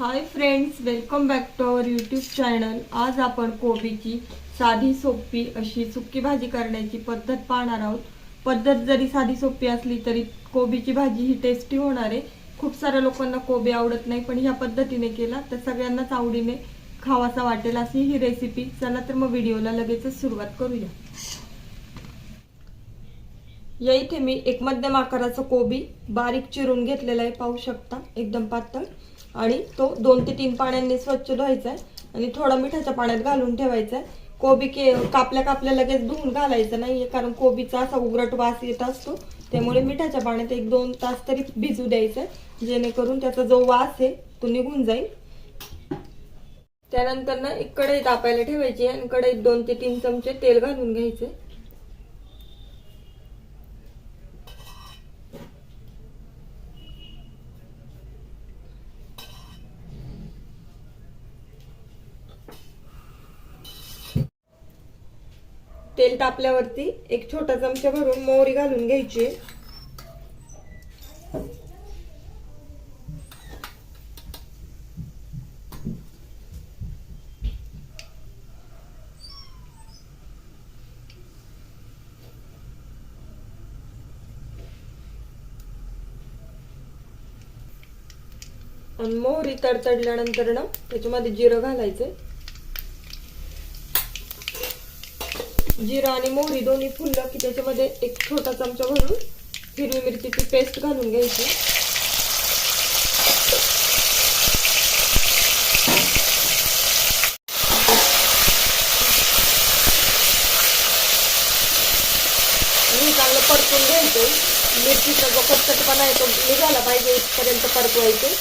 Hi friends welcome back to our YouTube channel आज आपण कोबीची साधी सोपी अशी सुकी भाजी करण्याची पद्धत पाहणार आहोत. पद्धत जरी साधी सोपी असली तरी कोबीची भाजी ही टेस्टी होणार आहे. खूप साऱ्या लोकांना कोबी आवडत नाही पण ह्या पद्धतीने केला तर सगळ्यांनाच आवडीने खावासा वाटेल अशी ही रेसिपी चला तर मग व्हिडिओला लगेचच सुरुवात करूया. या इथे मी एक मध्यम आकाराचा कोबी बारीक चिरून घेतलेला आहे पाहू शकता. एकदम पातळ. आणि तो दोन ते तीन पाण्याने स्वच्छ धुवायचा आहे आणि थोडा मिठाच्या पाण्यात घालून ठेवायचा आहे कोबी के कापल्या कापल्या लगेच धुवून घालायचं नाहीये कारण कोबीचा असा उग्रट वास येत असतो. त्यामुळे मिठाच्या पाण्यात एक दोन तास तरी भिजू द्यायचं आहे जेणेकरून त्याचा जो वास आहे तो निघून जाईल. त्यानंतर ना एक कढई तापायला ठेवायची आणि कढईत दोन ते तीन चमचे तेल घालून घ्यायचे तेल तापल्यावरती एक छोटा चमचा भरून मोहरी घालून घ्यायची. आणि मोहरी तडतडल्यानंतर ना त्याच्यामध्ये जिरं घालायचं जिरा आणि मोहरी दोन्ही फुललं की त्याच्यामध्ये एक छोटा चमचा भरून हिरवी मिरचीची पेस्ट घालून घ्यायची. मी चांगलं परतून घ्यायचं. मिरचीचा जो कचकटपणा आहे तो निघाला पाहिजे इथपर्यंत परतवायचे.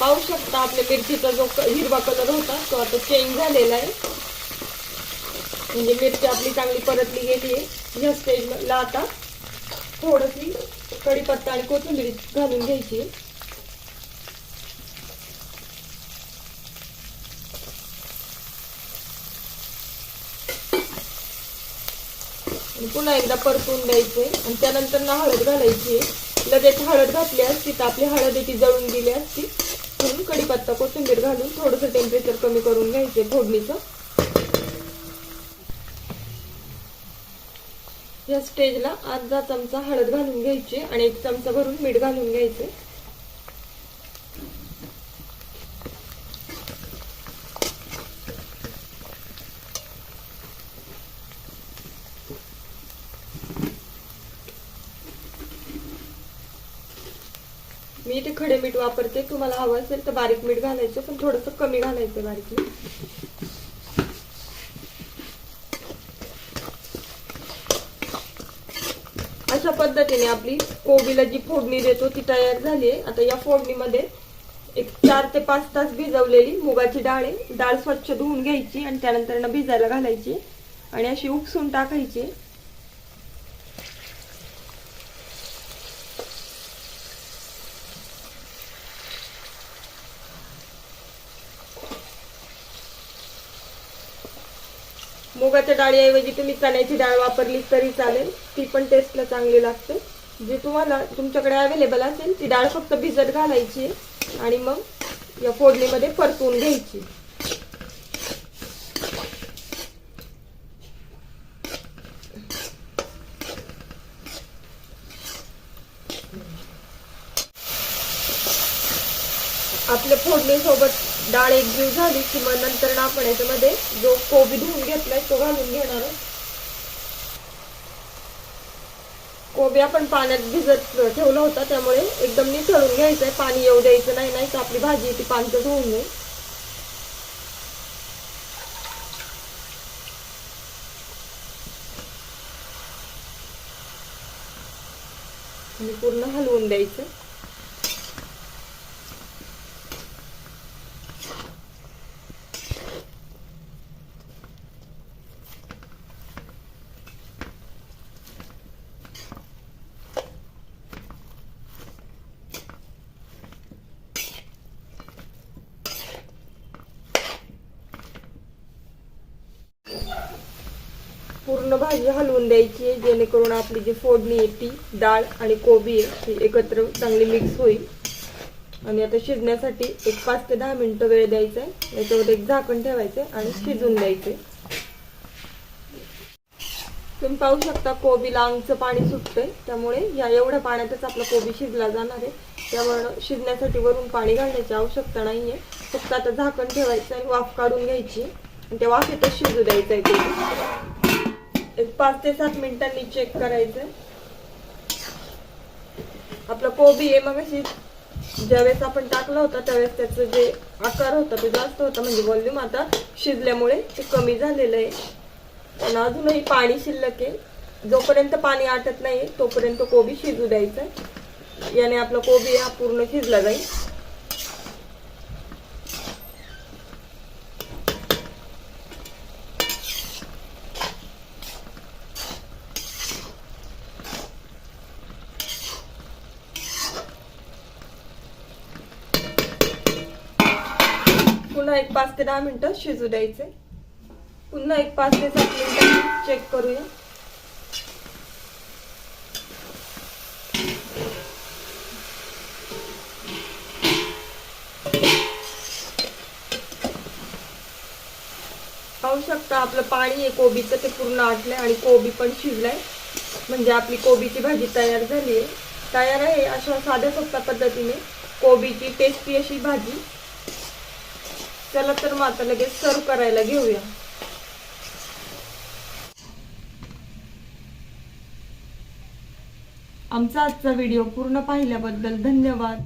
पाहू शकता आपल्या मिरचीचा जो हिरवा कलर होता तो आता चेंज झालेला आहे. म्हणजे मिरची आपली चांगली परतली गेली आहे. ह्या स्टेजला आता थोडीशी कढीपत्ता आणि कोथिंबीर घालून घ्यायची पुन्हा एकदा परतून द्यायचे. आणि त्यानंतर ना हळद घालायची लगेच हळद घातली असती तर आपली हळद आहे ती जळून गेली असती. म्हणून कढीपत्ता कोथिंबीर घालून थोडंसं टेम्परेचर कमी करून घ्यायचे फोडणीचं. या स्टेजला अर्धा चमचा हळद घालून घ्यायची आणि एक चमचा भरून मीठ घालून घ्यायचे. मी इथे खडे मीठ वापरते तुम्हाला हवं असेल तर बारीक मीठ घालायचं पण थोडंसं कमी घालायचं बारीक मीठ. अशा पद्धतीने आपली कोबीला जी फोडणी देतो ती तयार झाली आहे. आता या फोडणीमध्ये एक चार ते पाच तास भिजवलेली मुगाची डाळ आहे. डाळ स्वच्छ धुवून घ्यायची आणि त्यानंतर ना भिजायला घालायची. आणि अशी उपसून टाकायची. मुगाच्या डाळीऐवजी तुम्ही चण्याची डाळ वापरली तरी चालेल. ती पण टेस्टला चांगली लागते. जी तुम्हाला तुमच्याकडे अवेलेबल असेल ती डाळ फक्त भिजत घालायची आणि मग या फोडणीमध्ये परतून घ्यायची. आपल्या फोडणीसोबत डाळ एक एकजीव झाली की मग नंतर ना आपण याच्यामध्ये जो कोबी धुवून घेतलाय तो घालून घेणार कोबी आपण पाण्यात भिजत ठेवला होता त्यामुळे एकदम निथळून घ्यायचंय. पाणी येऊ द्यायचं नाही नाही तर आपली भाजी ती पानचट धुवून जाईल पूर्ण हलवून द्यायचं. पूर्ण भाजी हलवून द्यायची आहे जेणेकरून आपली जी फोडणी आहे ती डाळ आणि कोबी आहे ती एकत्र चांगली मिक्स होईल. आणि आता शिजण्यासाठी एक पाच ते दहा मिनिटं वेळ द्यायचा आहे. याच्यावर एक झाकण ठेवायचं आहे आणि शिजून द्यायचे तुम्ही पाहू शकता कोबीला अंगचं पाणी सुटतंय. त्यामुळे या एवढ्या पाण्यातच आपला कोबी शिजला जाणार आहे. त्यामुळे शिजण्यासाठी वरून पाणी घालण्याची आवश्यकता नाहीये. फक्त आता झाकण ठेवायचं आणि वाफ काढून घ्यायची आणि त्या वाफेतच शिजू द्यायचं आहे. कोबी एक पाच ते सात मिनिटांनी चेक करायचं. आपला कोबी आहे मग अशी ज्यावेळेस आपण टाकला होता त्यावेळेस त्याचं जे आकार होता ते जास्त होता म्हणजे वॉल्यूम आता शिजल्यामुळे ते कमी झालेलं आहे. पण अजूनही पाणी शिल्लक आहे. जोपर्यंत पाणी आटत नाही तोपर्यंत कोबी शिजू द्यायचं. याने आपला कोबी हा पूर्ण शिजला जाईल. पुन्हा एक पाच ते दहा मिनिटं शिजू द्यायचे. पुन्हा एक पाच ते सात मिनिटं चेक करूया. पाहू शकता आपलं पाणी आहे कोबीचं ते पूर्ण आटलंय आणि कोबी पण शिजलाय. म्हणजे आपली कोबीची भाजी तयार झाली आहे तयार आहे अशा साध्या सोप्या पद्धतीने कोबीची टेस्टी अशी भाजी. चला तर मग आता लगेच सर्व करायला घेऊया. आमचा आजचा व्हिडिओ पूर्ण पाहिल्याबद्दल धन्यवाद.